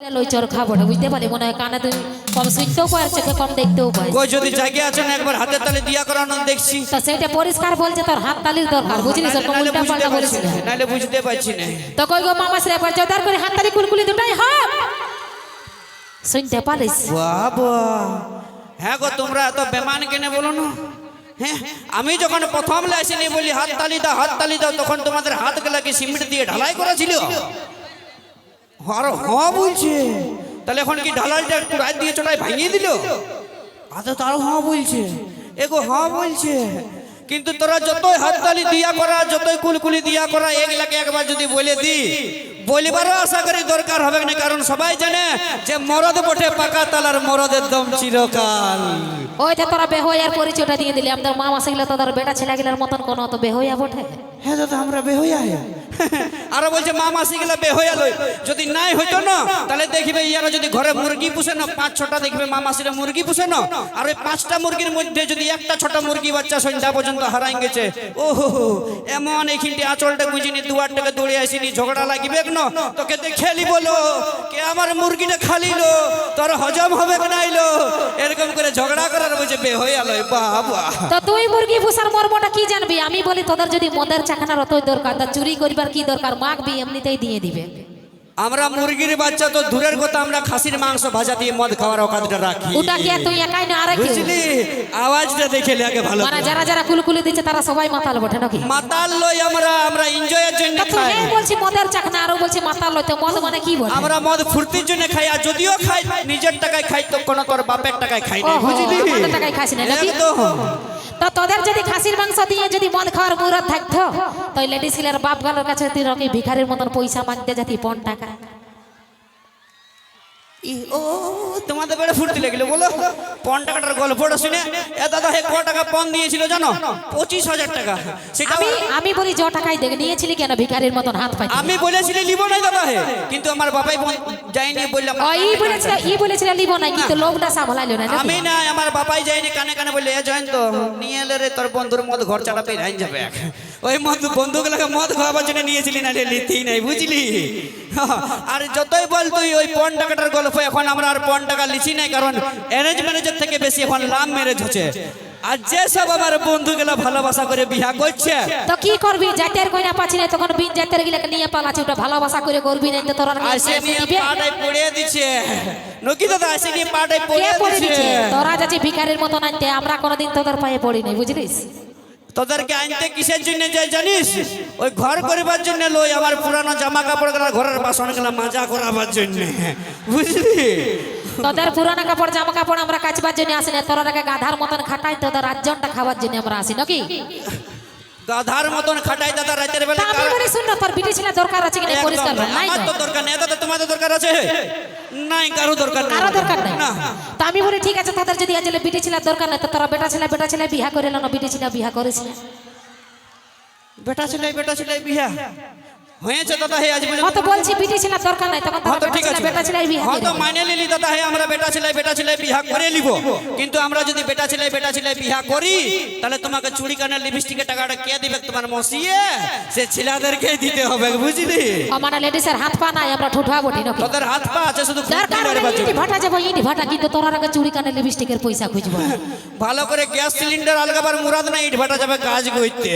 লই চর খাব না বুঝতে মনে হয় কানে তুই কম শুনতেও পায় চোখে কম দেখতেও পায়। কই যদি একবার হাতের তালে দিয়া করানো দেখছি। তো সেটা পরিষ্কার বলছে তোর হাত তালির দরকার বুঝলি? উল্টা বুঝতে পাল্টা পারছি না বুঝতে পারছি না। তো কই গো মামা করে হাত তালি কুলকুলি দুটাই হাত। শুনতে পারিস? বাবা হ্যাঁ গো তোমরা এত বেমান কেনে বলো না? হ্যাঁ আমি যখন প্রথম লাইসেনি বলি হাত তালি দাও হাত তালি দাও তখন তোমাদের হাত গেলাকে সিমেন্ট দিয়ে ঢালাই করা ছিল আর হ্যাঁ বলছে। তাহলে এখন কি ঢালাইটা একটু রাত দিয়ে চড়াই ভাঙিয়ে দিল? আচ্ছা তারও হ্যাঁ বলছে। এগো হ্যাঁ বলছে। কিন্তু তোরা যতই হাততালি দিয়া করা যতই কুলকুলি দিয়া করা এগুলাকে একবার যদি বলে দি বলিবারও আশা করি দরকার হবে না কারণ সবাই জানে যে মরদ বটে পাকা তালার মরদের দম চিরকাল। ওই যে তোরা বেহয়ার পরিচয়টা দিয়ে দিলি আমাদের মামা সেগুলো তোদের বেটা ছেলেগুলোর মতন কোনো তো বেহয়া বটে। হ্যাঁ দাদা আমরা বেহইয়া আরও বলছে, মা মাসি গুলা বেহইয়া লই। যদি নাই হইতো না, তাহলে দেখবে ইয়ারা যদি ঘরে মুরগি পুষে না, পাঁচ, ছটা দেখবে মা মাসিরা মুরগি পুষে না। আর ওই পাঁচটা মুরগির মধ্যে যদি একটা ছোট মুরগি বাচ্চা সন্ধ্যা পর্যন্ত হারাই গেছে ও এমন এইখানটি আঁচলটা দুয়ার টাকা দৌড়ে আসিনি, ঝগড়া লাগিবে না। তোকে দেখে লি বলো, কে আমার মুরগিটা খালিলো, তোর হজম হবে নাইলো এরকম করে ঝগড়া করার বলছে বেহইয়া লই, বাবা। তো তুই মুরগি পুষার মর্মটা কি জানবি? আমি বলি, তোদের যদি মদের চাখানার অতই দরকার, তা চুরি করিবার কি দরকার? মাগবি এমনিতেই দিয়ে দিবে। আমরা মুরগির বাচ্চা তো দূরের কথা আমরা খাসির মাংস ভাজা দিয়ে মদ খাওয়ার অকাদটা রাখি। ওটা কি তুই একাই না আরে বুঝলি? আওয়াজটা দেখে লাগে ভালো মানে যারা যারা কুলকুলি দিচ্ছে তারা সবাই মাতাল বটে নাকি? মাতাল লই আমরা আমরা এনজয়ের জন্য তা তুই খাই। এই বলছি মদের চাখনা আরও বলছি মাতাল লইতে মদ মানে কি বটে? আমরা মদ ফুর্তির জন্য খাই আর যদিও খাই নিজের টাকায় খাই তো কোনো তোর বাপের টাকায় খাই না বুঝলি? টাকায় খাসি না নাকি? একদম তো তোদের যদি খাসির মাংস দিয়ে যদি মদ খাওয়ার মুরত থাকতো তো লেডিস কিলার বাপ গালের কাছে তুই রকি ভিখারির মতন পয়সা মাগতে যাতি পন টাকা। ও তোমাদের বেড়ে ফুর্তি লাগল বলো। পন টাকাটার গল্পটা শুনে এ দাদা হে ক টাকা পন দিয়েছিল জানো? পঁচিশ হাজার টাকা। সেটা আমি আমি বলি জ টাকায় দেখে নিয়েছিলি কেন? ভিখারির মতন হাত পাই আমি বলেছিলি লিব নাই দাদা হে। কিন্তু আমার বাবাই যায়নি বললাম ই বলেছিল ই বলেছিল লিব না কিন্তু লোকটা সামলাইলো না? আমি না আমার বাবাই যায়নি কানে কানে বললে এ জয়েন তো নিয়ে এলে রে তোর বন্ধুর মদ ঘর চালাতে রাইন যাবে এক। ওই মদ বন্ধুগুলোকে মদ খাওয়াবার জন্য নিয়েছিলি না রে লিতেই নাই বুঝলি? আর যতই বল তুই ওই পন টাকাটার গল্প এখন আমরা আর পন টাকা লিছি নাই কারণ অ্যারেঞ্জ ম্যারেজের থেকে বেশি এখন লাভ ম্যারেজ হচ্ছে। আর যে সব আমার বন্ধুগুলো ভালোবাসা করে বিয়া করছে তো কি করবি? জাতের কইনা পাচ্ছি না তখন বিন জাতের গিলাকে নিয়ে পালাছি ওটা ভালোবাসা করে করবি না তো তোর আর আসে নিয়ে দিবে? পাটাই পড়িয়ে দিচ্ছে নকি দাদা আসে নিয়ে পাটাই কে পড়িয়ে পড়ে দিচ্ছে তোরা যাচ্ছি ভিখারির মতন আনতে আমরা কোনোদিন তোদের পায়ে পড়ি নাই বুঝলিস? তোদেরকে আনতে কিসের জন্য যাই জানিস? ওই ঘর করিবার জন্য লই আমার পুরানো জামা কাপড়গুলা ঘরের বাসনগুলা মাজা করাবার জন্য। বুঝলি? তোদের পুরানো কাপড় জামা কাপড় আমরা কাচবার জন্য আসি না তোরা গাধার মতন খাটাই তোদের রাজ্যটা খাবার জন্য আমরা আসি নাকি? গাধার মতন খাটাই দাদা রাতের বেলা তা আমি বলি শুন না তোর বিটি ছেলে দরকার আছে কিনা? পরিষ্কার। নাই আমার তো দরকার নেই দাদা তোমাদের দরকার আছে। নাই কারও দরকার কারও দরকার নাই। না। তা আমি বলি ঠিক আছে তাদের যদি আজ বিটি ছিল দরকার নাই তো তারা বেটা ছেলে বেটা ছেলে বিহা করে না বিটি ছিল বিহা করেছিল। বেটা ছেলে বেটা ছেলে বিয়া হয়েছে দাদা হে আজ হ্যাঁ পর্যন্ত তো বলছি বিটি ছেলে দরকার নাই তখন হ্যাঁ তো ঠিক আছে। বেটা ছেলে বিহা হ্যাঁ তো মানে লিলি দাদা হে আমরা বেটা ছেলে বেটা ছেলে বিহা করে নিব। কিন্তু আমরা যদি বেটা ছেলে বেটা ছেলে বিহা করি তাহলে তোমাকে চুড়ি কানের লিপস্টিকের টাকাটা কে দিবে? তোমার মসিয়ে? সে ছেলেদেরকে দিতে হবে বুঝলি? মানে লেডিসের হাত পা নাই আমরা ঠুঠা বটি নাকি তোদের হাত পা আছে শুধু জন্য। ইটি ভাটা যাব ইটি ভাটা কিন্তু তোরা আগে চুরি কানে লিপস্টিকের পয়সা খুঁজবো। ভালো করে গ্যাস সিলিন্ডার আলগাবার মুরাদ না ইট ভাটা যাবে কাজ করতে।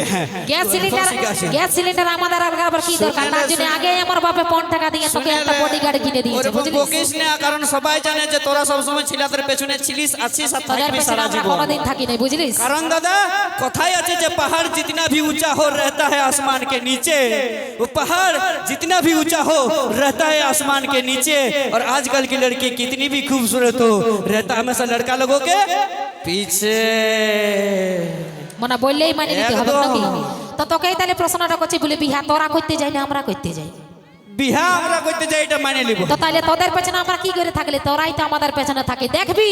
গ্যাস সিলিন্ডার গ্যাস সিলিন্ডার আমাদের আর আবার কি দরকার? তার জন্য আগে আমার বাপে পন টাকা দিয়ে তোকে একটা বডিগার্ড কিনে দিয়েছে ওরকম বুঝলি বকিস না কারণ সবাই জানে যে তোরা সবসময় ছেলেদের পেছনে ছিলিস আছিস আর তোদের থাকবি পেছনে সারা আমরা জীবন কোনোদিন থাকি নাই বুঝলিস कारण दादा কথাই আছে যে पहाड़ जितना भी ऊंचा हो रहता है आसमान के नीचे वो पहाड़ जितना भी ऊंचा हो रहता है आसमान के नीचे और आजकल की लड़की कितनी भी खूबसूरत हो रहता हमेशा लड़का लोगों के पीछे মানে বললেই মানে নিতে হবে একদম। নাকি তো তোকেই তাহলে প্রশ্নটা করছি বলে বিহা তোরা করতে যাই না আমরা করতে যাই। বিহা আমরা করতে যাই এটা মানে নিব। তো তাহলে তোদের পেছনে আমরা কি করে থাকলে? তোরাই তো আমাদের পেছনে থাকি। দেখবি?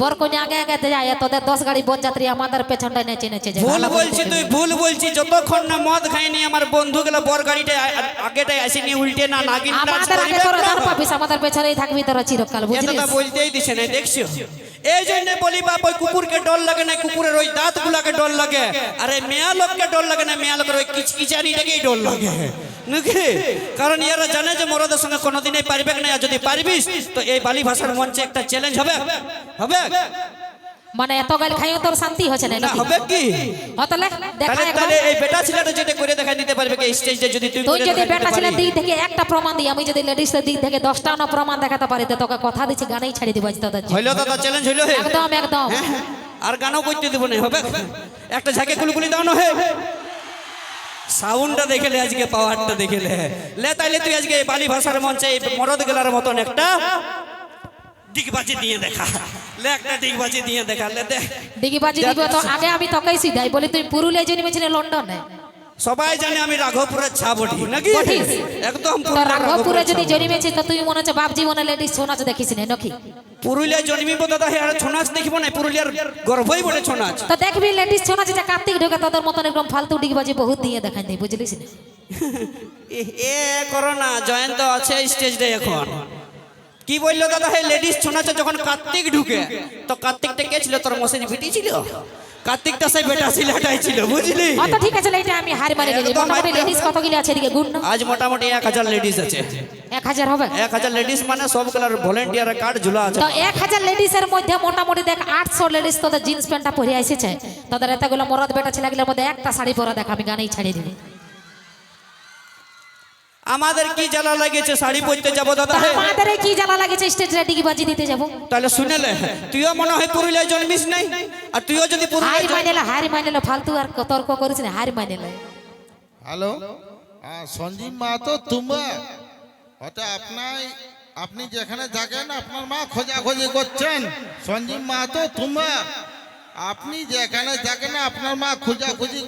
বরকনে আগে আগে যায় তোদের দশ গাড়ি বরযাত্রী আমাদের পেছনটায় নেচে নেচে যায়। ভুল বলছি তুই ভুল বলছি। যতক্ষণ না মদ খাইনি আমার বন্ধু গেল বর গাড়িটা আগেটাই আসেনি উল্টে না নাগিন আমাদের আগে তোরা। ধার পাবিস আমাদের পেছনেই থাকবি তোরা চিরকাল বুঝলি এতটা বলতেই দিছে না দেখছ? এই জন্য বলি বাপ ওই কুকুরকে ডর লাগে না কুকুরের ওই দাঁত গুলাকে ডর লাগে। আরে মেয়া লোককে ডর লাগে না মেয়া লোকের ওই কিচকিচানিটাকেই ডর লাগে। নাকি কারণ ইয়ারা জানে যে মরদের সঙ্গে কোনোদিনই পারবে না যদি পারবিস তো এই বালি ভাষার মঞ্চে একটা চ্যালেঞ্জ হবে। হবে? মানে এত গাল খাইও তোর শান্তি হচ্ছে না? হবে কি? হতলে দেখা তাহলে এই বেটা ছেলেটা যেটা করে দেখাই দিতে পারবে কি স্টেজে যদি তুই তুই যদি বেটা ছেলে দিক থেকে একটা প্রমাণ দিই আমি যদি লেডিসের দিক থেকে দশটা না প্রমাণ দেখাতে পারি তো তোকে কথা দিচ্ছি গানেই ছাড়ি দিব আজ জন্য। হইল দাদা চ্যালেঞ্জ হইল একদম একদম। হ্যাঁ, আর গানও করতে দেবো না হবে? একটা ঝাঁকে কুলকুলি দাও না হে। সাউন্ডটা দেখে লে আজকে পাওয়ারটা দেখে লে। তাইলে তুই আজকে এই বালি ভাষার মঞ্চে এই মরদ গেলার মতন একটা ডিগবাজি দিয়ে দেখা। লে একটা ডিগবাজি দিয়ে দেখা লে দে। ডিগিবাজি দিব তো আগে আমি তোকেই সিধাই বলি তুই পুরুলিয়ায় জন্মেছিলে লন্ডনে। সবাই জানে আমি রাঘবপুরের ছাবটি নাকি? একদম রাঘবপুরে যদি। জন্মেছিস তো তুই মনে হচ্ছে বাপ জীবনে লেডিস দেখিস নাকি? পুরুলিয়ায় জন্মিব দাদা হে আর ছনাচ নাচ দেখিব না পুরুলিয়ার গর্বই বলে ছনাচ নাচ তো দেখবি লেডিস ছনাচ যা কার্তিক ঢোকা তোদের মতন একদম ফালতু ডিগবাজি বহুত দিয়ে দেখাই দেই বুঝলিস না? এ এ করো না জয়ন্ত আছে স্টেজ ডে এখন। কি বলল দাদা? হে লেডিস শোনাচ্ছে যখন কার্তিক ঢুকে তো কার্তিকটা কে ছিল? তোর মসেজ বিটি ছিল? কার্তিকটা সেই বেটা ছিলাটাই ছিল বুঝলি? অত ঠিক আছে এটা আমি হার মারি একদম মোটামুটি লেডিস কতগুলি আছে এদিকে? গুণ আজ মোটামুটি এক হাজার লেডিস আছে। এক হাজার হবে? এক হাজার লেডিস মানে সব কালার ভলেন্টিয়ার কার্ড ঝুলা আছে। তো এক হাজার লেডিসের মধ্যে মোটামুটি দেখ আটশো লেডিস তোদের জিন্স প্যান্টটা পরে এসেছে তোদের এতগুলো মরদ বেটা ছেলেগুলোর মধ্যে একটা শাড়ি পরা দেখ আমি গানেই ছাড়িয়ে দিবি। আমাদের কি জ্বালা লাগেছে? শাড়ি পরতে যাব দাদা? আমাদের কি জ্বালা লাগেছে? স্টেজ রেডি বাজি দিতে যাব। তাহলে শুনেলে তুইও মনে হয় পুরুলিয়ায় জন্মিস নাই? আর তুইও যদি হারি পুরুলিয়ায় জন্ম- মাইনেলে হারি মাইনেলে ফালতু আর তর্ক করিস না হারি মাইনেলে হ্যালো? হ্যাঁ সঞ্জীব মা তো তুমা। ওটা আপনার আপনি যেখানে থাকেন আপনার মা খোঁজাখুঁজি করছেন। সঞ্জীব মা তো তুমা। আপনি যেখানে থাকেন আপনার মা খোঁজাখুঁজি